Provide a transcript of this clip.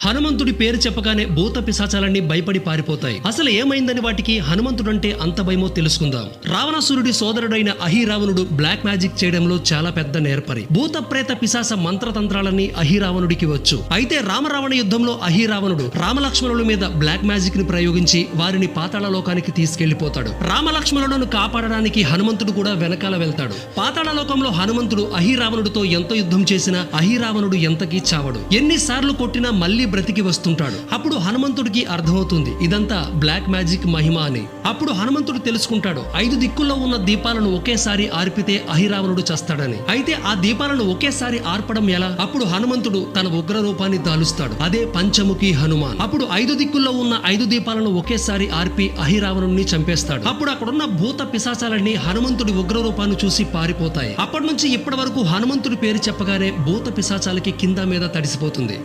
హనుమంతుడి పేరు చెప్పగానే భూత పిశాచాలన్నీ భయపడి పారిపోతాయి. అసలు ఏమైందని వాటికి హనుమంతుడంటే అంత భయమో తెలుసుకుందాం. రావణాసురుడి సోదరుడైన అహిరావణుడు బ్లాక్ మ్యాజిక్ చేయడంలో చాలా పెద్ద నేర్పరి. భూత ప్రేత పిశాస మంత్రతంత్రాలన్నీ అహిరావణుడికి వచ్చు. అయితే రామరావణ యుద్ధంలో అహిరావణుడు రామలక్ష్మణుల మీద బ్లాక్ మ్యాజిక్ని ప్రయోగించి వారిని పాతాళ లోకానికి తీసుకెళ్ళిపోతాడు రామలక్ష్మణులను కాపాడడానికి హనుమంతుడు కూడా వెనకాల వెళ్తాడు. పాతాళ లోకంలో హనుమంతుడు అహిరావణుడితో ఎంత యుద్ధం చేసినా అహిరావణుడు ఎంతకీ చావడు. ఎన్నిసార్లు కొట్టినా మళ్ళీ బ్రతికి వస్తుంటాడు. అప్పుడు హనుమంతుడికి అర్థమవుతుంది ఇదంతా బ్లాక్ మ్యాజిక్ మహిమ అని. అప్పుడు హనుమంతుడు తెలుసుకుంటాడు ఐదు దిక్కుల్లో ఉన్న దీపాలను ఒకేసారి ఆర్పితే అహిరావణుడు చస్తాడని. అయితే ఆ దీపాలను ఒకేసారి ఆర్పడం ఎలా? అప్పుడు హనుమంతుడు తన ఉగ్ర రూపాన్ని దాలుస్తాడు అదే పంచముఖి హనుమాన్. అప్పుడు ఐదు దిక్కుల్లో ఉన్న ఐదు దీపాలను ఒకేసారి ఆర్పి అహిరావణుడిని చంపేస్తాడు. అప్పుడు అక్కడున్న భూత పిశాచాలన్నీ హనుమంతుడి ఉగ్ర రూపాన్ని చూసి పారిపోతాయి. అప్పటి నుంచి ఇప్పటి వరకు హనుమంతుడి పేరు చెప్పగానే భూత పిశాచాలకి కింద మీద తడిసిపోతుంది.